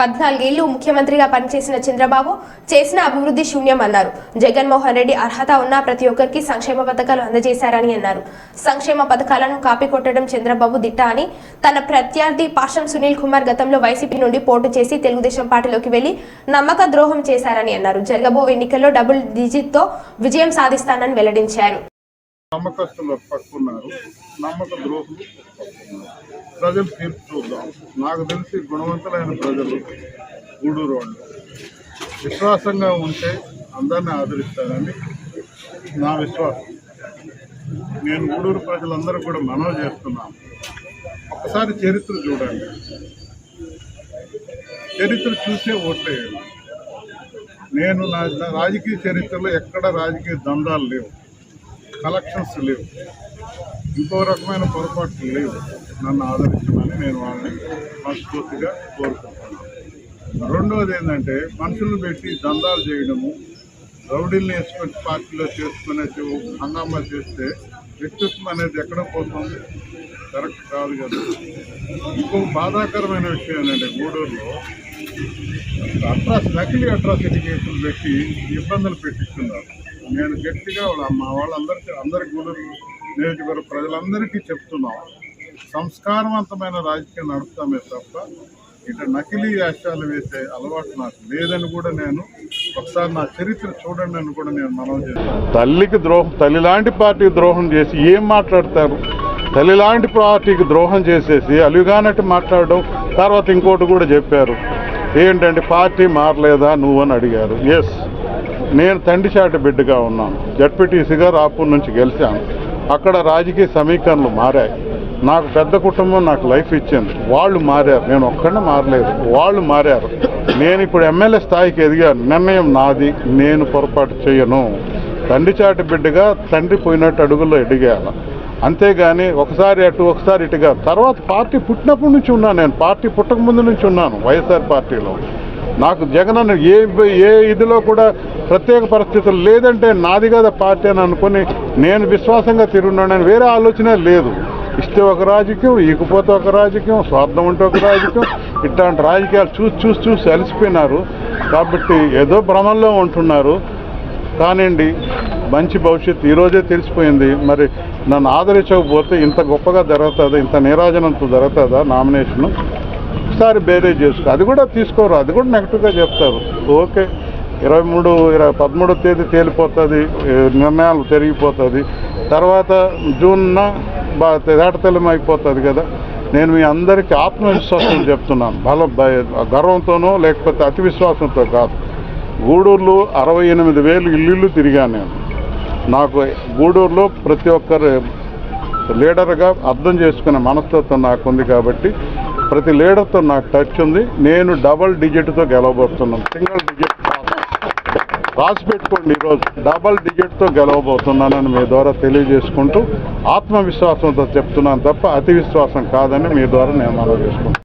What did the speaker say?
పద్నాలుగేళ్ళు ముఖ్యమంత్రిగా పనిచేసిన చంద్రబాబు చేసిన అభివృద్ధి శూన్యం అన్నారు. జగన్మోహన్ రెడ్డి అర్హత ఉన్న ప్రతి ఒక్కరికి సంక్షేమ పథకాలు అందజేశారని అన్నారు. సంక్షేమ పథకాలను కాపీ కొట్టడం చంద్రబాబు దిట్ట అని తన ప్రత్యర్థి పాషం సునీల్ కుమార్ గతంలో వైసీపీ నుండి పోటు చేసి తెలుగుదేశం పార్టీలోకి వెళ్ళి నమ్మక ద్రోహం చేశారని అన్నారు. జరగబో ఎన్నికల్లో డబుల్ డిజిట్తో విజయం సాధిస్తానని వెల్లడించారు. నమ్మకస్తులు నమ్మక ద్రోహం ప్రజలు తీర్పు చూద్దాం. నాకు తెలిసి గుణవంతులైన ప్రజలు గూడూరు వాళ్ళు విశ్వాసంగా ఉంటే అందరినీ ఆదరిస్తారని నా విశ్వాసం. నేను గూడూరు ప్రజలందరూ కూడా మనవి చేస్తున్నాను. ఒకసారి చరిత్ర చూడండి. చరిత్ర చూసే ఓట్లేయండి నేను నా నా రాజకీయ చరిత్రలో ఎక్కడ రాజకీయ దందాలు లేవు. కలెక్షన్స్ లేవు. ఇంకో రకమైన పొరపాట్లు లేవు. నన్ను ఆదరించమని నేను వాళ్ళని మనస్ఫూర్తిగా కోరుకుంటున్నాను. రెండవది ఏంటంటే మనుషులను పెట్టి దందాలు చేయడము రౌడీల్ని వేసుకొని పార్టీలో చేసుకునే హంగామా చేస్తే వ్యక్తిత్వం అనేది ఎక్కడ పోతుంది. కరెక్ట్ కాదు కదా. ఇంకో బాధాకరమైన విషయం ఏంటంటే గూడూరులో అట్రాస్ నకిలీ అట్రాసిటీ కేసులు పెట్టి ఇబ్బందులు పెట్టిస్తున్నారు. నేను గట్టిగా మా వాళ్ళందరికీ అందరి గూడూరు నియోజకవర్గ ప్రజలందరికీ చెప్తున్నాం. సంస్కారవంతమైన రాజకీయం నడుపుతామే తప్ప ఇటు నకిలీ యాశాలు వేసే అలవాటు నాకు లేదని కూడా నేను ఒకసారి నా చరిత్ర చూడండి అని కూడా నేను మనం చేస్తాను. తల్లికి ద్రోహం తల్లి లాంటి పార్టీకి ద్రోహం చేసి ఏం మాట్లాడతారు? తల్లి లాంటి పార్టీకి ద్రోహం చేసేసి అలుగానట్టు మాట్లాడడం తర్వాత ఇంకోటి కూడా చెప్పారు. ఏంటంటే పార్టీ మారలేదా నువ్వు అని అడిగారు. ఎస్ నేను తండ్రి చాటి బిడ్డగా ఉన్నాను. జడ్పీటీసీగా రాపూర్ నుంచి గెలిచాను. అక్కడ రాజకీయ సమీకరణలు మారాయి. నాకు పెద్ద కుటుంబం నాకు లైఫ్ ఇచ్చింది. వాళ్ళు మారారు. నేను ఒక్కడే మారలేదు. వాళ్ళు మారారు. నేను ఇప్పుడు ఎమ్మెల్యే స్థాయికి ఎదిగాను. నిర్ణయం నాది. నేను పొరపాటు చేయను. తండ్రి చాటి బిడ్డగా తండ్రి పోయినట్టు అడుగుల్లో ఎడిగాను అంతేగాని ఒకసారి అటు ఒకసారి ఇటుగా. తర్వాత పార్టీ పుట్టినప్పటి నుంచి ఉన్నాను నేను. పార్టీ పుట్టక ముందు నుంచి ఉన్నాను. వైఎస్ఆర్ పార్టీలో. నాకు జగన్ అన్న ఏ ఏ ఇదిలో కూడా ప్రత్యేక పరిస్థితులు లేదంటే నాది కదా పార్టీ అని అనుకుని నేను విశ్వాసంగా తిరుగున్నానని వేరే ఆలోచన లేదు. ఇస్తే ఒక రాజకీయం ఈకపోతే ఒక రాజకీయం స్వార్థం ఉంటే ఒక రాజకీయం ఇట్లాంటి రాజకీయాలు చూసి చూసి చూసి అలసిపోయినారు. కాబట్టి ఏదో భ్రమంలో ఉంటున్నారు. కానివ్వండి మంచి భవిష్యత్తు ఈరోజే తెలిసిపోయింది. మరి నన్ను ఆదరించకపోతే ఇంత గొప్పగా జరుగుతుందా ఇంత నీరాజనంతో జరుగుతుందా నామినేషన్? ఒకసారి బేరే చేసుకో. అది కూడా తీసుకోరు. అది కూడా నెగిటివ్గా చెప్తారు. ఓకే. ఇరవై మూడు ఇరవై పదమూడో తేదీ తేలిపోతుంది. నిర్ణయాలు పెరిగిపోతుంది తర్వాత జూన్న బా తేటతెల్లం అయిపోతుంది కదా. నేను మీ అందరికీ ఆత్మవిశ్వాసం చెప్తున్నాను. బల భయ- గర్వంతోనో లేకపోతే అతి విశ్వాసంతో కాదు. గూడూరులో అరవై ఎనిమిది వేలు ఇల్లు తిరిగాను నేను. నాకు గూడూరులో ప్రతి ఒక్కరు లీడర్గా అర్థం చేసుకునే మనస్తత్వం నాకు ఉంది కాబట్టి ప్రతి లీడర్తో నాకు టచ్ ఉంది. నేను డబల్ డిజిట్తో గెలవబోతున్నాను. సింగిల్ డిజిట్ రాసి పెట్టుకోండి ఈరోజు. డబల్ డిజిట్తో గెలవబోతున్నానని మీ ద్వారా తెలియజేసుకుంటూ ఆత్మవిశ్వాసంతో చెప్తున్నాను తప్ప అతి విశ్వాసం కాదని మీ ద్వారా నేను మనం చేసుకుంటాను